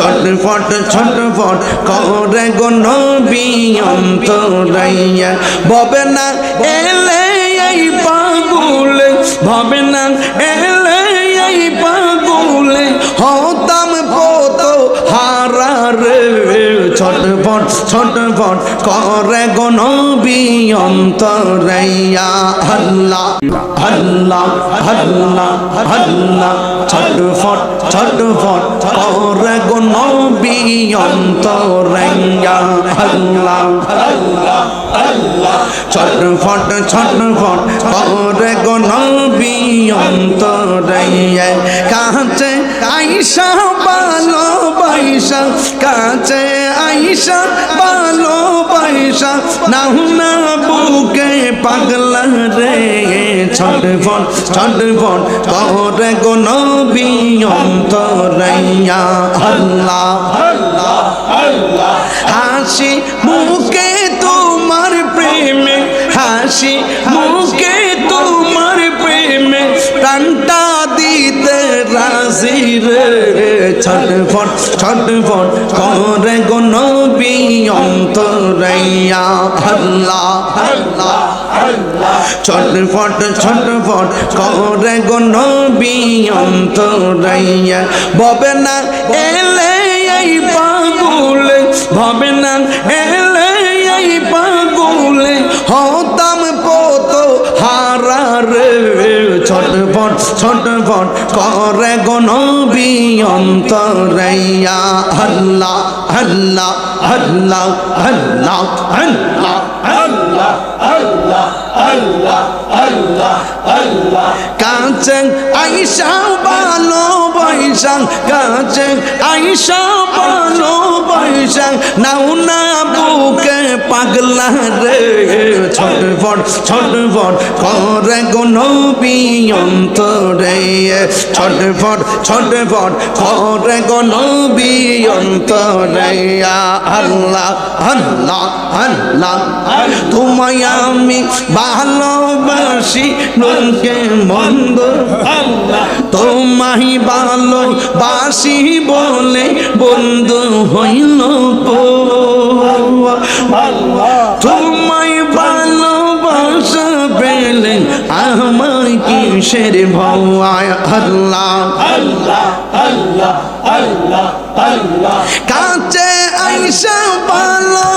ছটফট ছটফট করে গো নবী অন্তরাইয়া। ভবে না এলে এই পাগুলে ভবে না ছটফট করে গনবি অন্তরাইয়া। হল্লা হল্লা হল্লা হল্লা। ছটফট ছটফট করে গনবি অন্তরাইয়া। হল্লা হল্লা হল্লা। ছটফট ছটফট করে গনবি অন্তরাইয়া। কাছে আইসা বালো বাইসা কাছে আইসা, ভালো নাও না বুকে পাগলা রে ছটফট ছটফট করে গো নবী অন্তরাইয়া আল্লাহ আল্লাহ আল্লাহ, হাসি মুখে তোমার প্রেমে, হাসি মুখে তোমার প্রেমে, প্রাণটা দিতে রাজি রে ছটফট ছটফট করে গো নবী অন্তরাইয়া আল্লাহ আল্লাহ ছটফট ছটফট করে গো নবী অন্তরাইয়া। ববে না এলে এই পাগুলে, ভবে না এলে এই পাগুলে, হতাম পত হারা রে ছটফট ছটফট করে গো নবী অন্তরাইয়া আল্লাহ আল্লাহ আল্লাহ আল্লাহ আল্লাহ আল্লাহ কাছে আইসা ভালো বৈশাখ কাছে আইসা ভালো বৈশাখ। নাও না বুকে পাগলা রে, ছটফট ছটফট করে গো নবী অন্তরে। ছটফট ছটফট করে গো নবী অন্তরে। আল্লাহ আল্লাহ আল্লাহ, তোমায় আমি ভালোবাসি লোকে মন্দ তোমায় ভালোবাসি বলে বন্ধু হইল সুবহানাল্লাহ কিসের ভয় আল্লাহ আল্লাহ। আল্লাহ আল্লাহ আল্লাহ কাছে আইসা আল্লাহ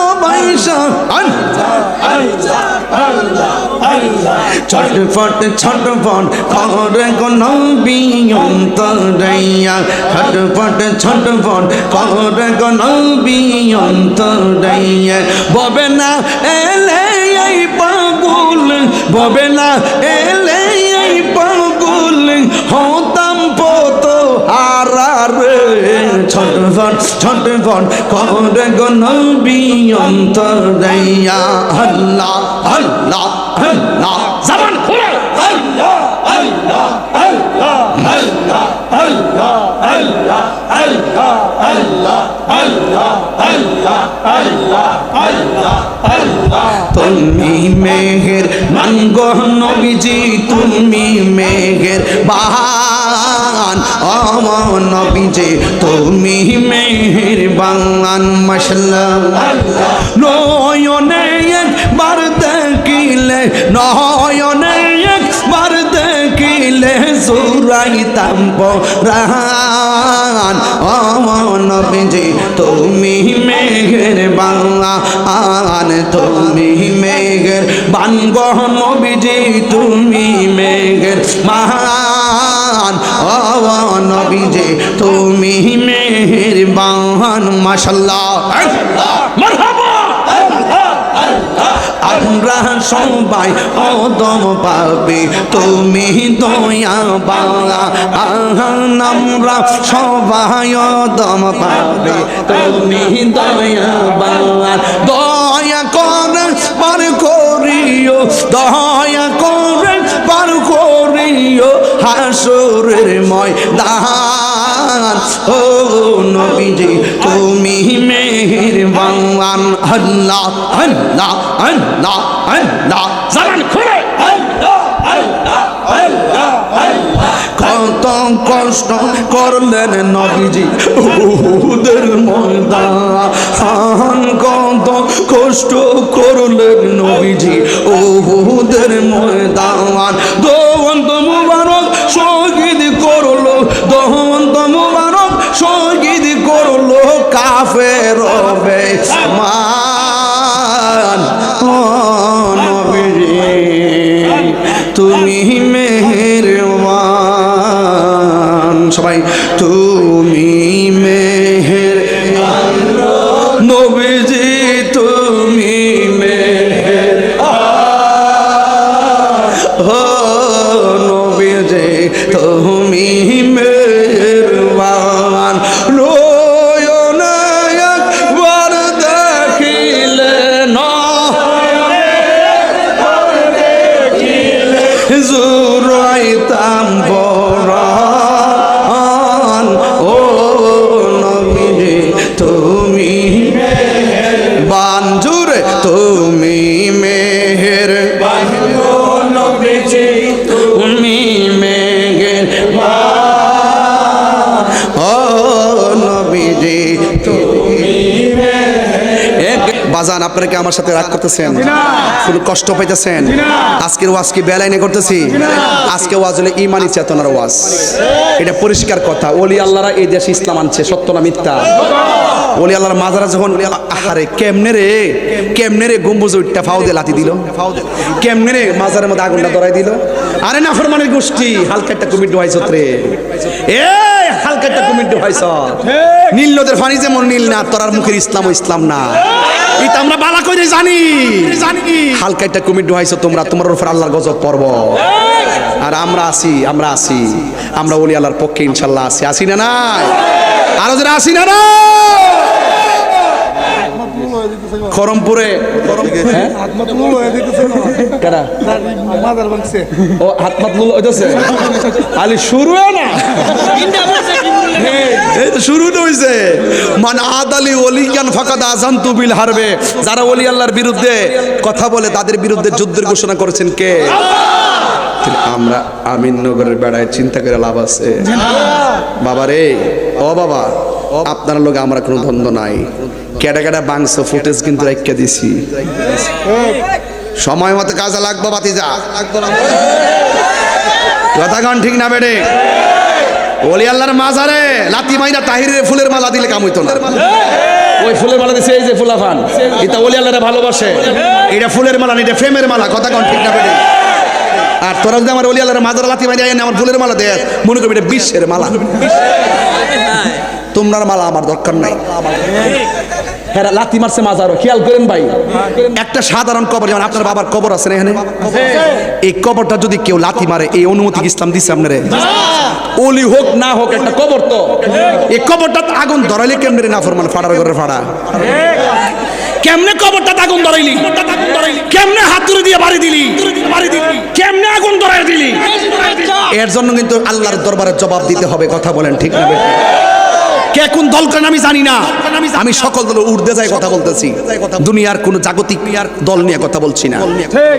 ছটফট ছটফট করে অন্তরাইয়া। ছটফট ছটফট করে অন্তরাইয়া। ববে না এলে এই পাগুল, ববে না ছটফট ছটফট করে গো নবী অন্তরাইয়া আল্লাহ আল্লাহ আল্লাহ জবান খুলে আল্লাহ আল্লাহ আল্লাহ আল্লাহ আল্লাহ আল্লাহ আল্লাহ আল্লাহ আল্লাহ আল্লাহ আল্লাহ আল্লাহ আল্লাহ তুমি মেঘের মানগ নবীজি তুমি মেঘের বান আমার নবীজে, তুমি মেহের বাংলান নয়নে একবার দেখিলে, নয়নে একবার দেখিলে জোরাইতাম রান। আমার তুমি মেঘের বাংলা আন তুমি মেঘের বানগহ নবীজি, তুমি মেঘের মহা তুমি মেঘের বাহান মাশাল্লাহ আমরা সবাই অদম পাবে তুমি দয়া বাংলা আমরা সবাই অদম পাবে তুমি দয়া বাংলা দয়া করে পার করিও দয়া করে পার করিও হাসরের ময়দান। ও নবীজি, তুমি মেহেরবান। আল্লাহ আল্লাহ আল্লাহ আল্লাহ। জবান খুলে। কত কষ্ট করলেন নবীজি উহুদের ময়দান। কত কষ্ট করলেন নবীজি উহুদের ময়দান। দোবন্ত কাফের মান ও নবীজি তুমি মেহেরবান। সবাই, তুমি মেহের নবীজি, তুমি মেহের ও নবীজি, তুমি মেহেরবান আপনারা কি আমার সাথে রাগ করতেছেন? কোনো কষ্ট পাইতেছেন? আজকের ওয়াজ কি বেলাইনে করতেছি? আজকে ওয়াজ হলে ইমানি চেতনার ওয়াজ। এটা পরিষ্কার কথা। ওলি আল্লাহরা এই দেশে ইসলাম আনছে সত্য না মিথ্যা? ওলি আল্লাহর মাজারা যখন ওলি আল্লাহ আহারে কেমনে রে? কেমনে রে গম্বুজ উঠটা ফাউ দিয়ে লাতি দিল? কেমনে রে মাজারের মধ্যে আগুনটা ধরাই দিল? আরে না ফরমানের গোষ্ঠী হালকা একটা কুমির ডুহাইছ রে এ একটা কুমির ডুহাইছ নীল নদের ফানি যেমন নীল না তোরার মুখের ইসলাম ইসলাম না। এটা আমরা বালা করে জানি। জানি হালকা একটা কুমির ডুহাইছ তোমরা তোমার উপর আল্লাহর গজব পর্ব আর আমরা আসি আমরা আসি আমরা ওলি আল্লাহর পক্ষে ইনশাল্লাহ আসি আসি না নাই? আরও যারা আসি না না খরমপুরে হ্যাঁ? লুল হইতেছে। আলি শুরু না। এই তো শুরু তো হইছে। মান আদালি ওলিয়ান ফাকাদ আজান্তু বিল হারবে। যারা ওলি আল্লাহর বিরুদ্ধে কথা বলে, তাদের বিরুদ্ধে যুদ্ধের ঘোষণা করেছেন কে? আমরা আমিননগরের বেড়ায় চিন্তা করে লাভ আছে। বাবা রে, ও বাবা, আপনার লোক আমরা কোনো দ্বন্দ্ব নাই। কেডা কেডা বাংশ ফুটেজ কিন্তু রেখে দিছি। সময় মতো কাজে লাগবো বাতিজা কথা কন ঠিক না বেড়ে। ওলি আল্লাহর মাজারে লাতি মাইনা তাহিরের ফুলের মালা দিলে কাম হইতো না। ওই ফুলের মালা দিছে এই যে ফুলাফান। এটা ওলি আল্লাহরে ভালোবাসে। এটা ফুলের মালা না এটা ফ্রেমের মালা কথা কন ঠিক না আর তোরা যদি আমার ওলি আল্লাহর মাজারে লাতি মাইনা এনে আমার ফুলের মালা দেয় মনে করবি এটা বিশ্বের মালা। তোমার মালা আমার দরকার নাই। হ্যাঁ লাতি মারছে মাজারও খেয়াল করেন ভাই। একটা সাধারণ কবর যেমন আপনার বাবার কবর আছে এখানে? এই কবরটা যদি কেউ লাথি মারে এই অনুমতি কি ইসলাম দিচ্ছে আপনারে? ওলি হোক, না হোক, একটা কবর তো। এই কবরটা আগুন ধরাইলে কেমনে না ফরমান ফাড়ার ঘরে ফাড়া? কেমনে কবরটা আগুন ধরাইলি? কেমনে হাত তুলে দিয়ে বাড়ি দিলি? দিলি কেমনে আগুন ধরাই দিলি? এর জন্য কিন্তু আল্লাহর দরবারে জবাব দিতে হবে, কথা বলেন ঠিক না? কে কোন দল করেন আমি জানি না। আমি সকল দল উর্দে যায় কথা বলতেছি। দুনিয়ার কোন জাগতিক দল নিয়ে কথা বলছি না।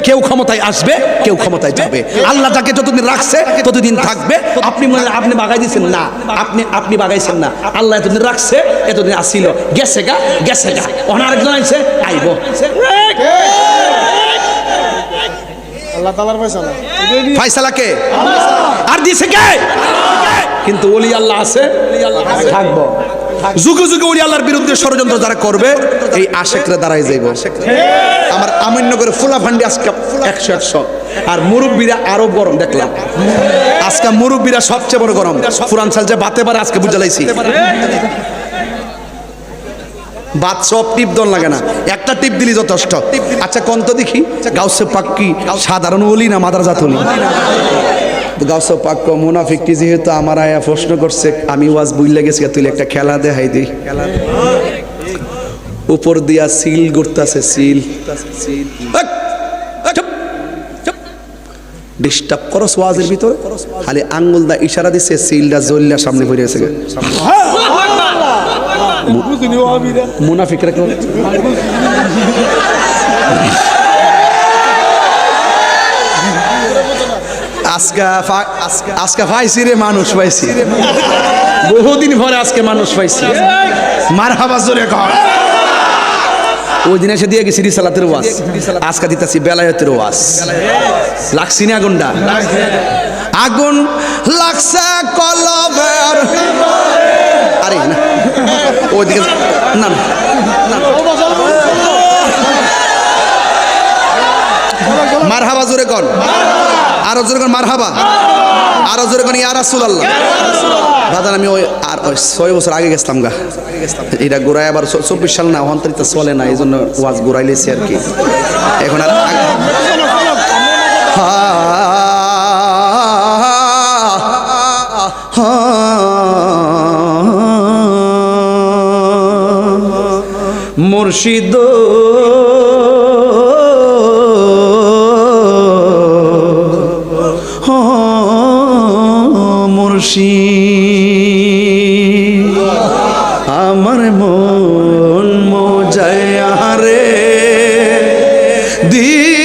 কেউ ক্ষমতায় আসবে কেউ ক্ষমতায় যাবে। আল্লাহ যাকে যতদিন রাখছে ততদিন থাকবে। আপনি মনে আপনি বাগাই দিয়েছেন না। আপনি আপনি বাগাইছেন না। আল্লাহ এতদিন রাখছে এতদিন আসিল। গেছে গা গেছে গা। ওনার একজন আইছে আইব। আল্লাহ তালার পয়সা না ফাইসালা কে? আর দিছে কে? কিন্তু ওলি আল্লাহ আছে। থাকব। যুগে যুগে ওলি আল্লাহর বিরুদ্ধে ষড়যন্ত্র যারা করবে, এই আশেকরা দাঁড়াই যাইব। আমার আমিননগরে ফুলা ফান্ডি আজকে একশো একশো। আর মুরব্বীরা আরও গরম, দেখলাম। আজকে মুরব্বীরা সবচেয়ে বড় গরম। পুরান সাল যে বাতে পারে আজকে বুঝে লাইছি বাদ সব টিপ দন লাগে না। একটা টিপ দিলি যথেষ্ট। আচ্ছা কোন তো দেখি? গাউসে পাক্কি, সাধারণ ওলি না মাদার জাত গাউসে পাক্ক মুনাফিকটি যেহেতু আমার আয়া প্রশ্ন করছে আমি ওয়াজ বুঝলে গেছি তুই একটা খেলা দেখাই দিই। উপর দিয়া সিল ঘুরতাছে সিল। ডিস্টার্ব করো ওয়াজের ভিতরে। খালি আঙ্গুল দা ইশারা দিছে সিলটা জল্লা সামনে পড়ে গেছে মুনাফিকরা আজকা আজকা- পাইছি রে মানুষ পাইছি। বহুদিন পরে আজকে মানুষ পাইছি। মার হাবা জোরে কর। ওই দিন এসে দিয়ে গেছি রিসালাতের ওয়াজ। আজকা দিতেছি বেলায়তের ওয়াজ। লাগছি না আগুনটা? আগুন লাগছে কলবের। আরে না। ওইদিকে না না। মার হাবা জোরে কর। আরও জোরে কর মার হাবা আরও জোরে কর ইয়া রাসূলুল্লাহ দাদা আমি ওই আর ওই ছয় বছর আগে গেছিলাম গা এটা ঘুরাই আবার চব্বিশ সাল না অন্তরিত চলে না এই জন্য ওয়াজ ঘুরাইলেছি আর কি এখন আর মুর্শিদ মুর্শিদ আমার মন মজায় রে দিল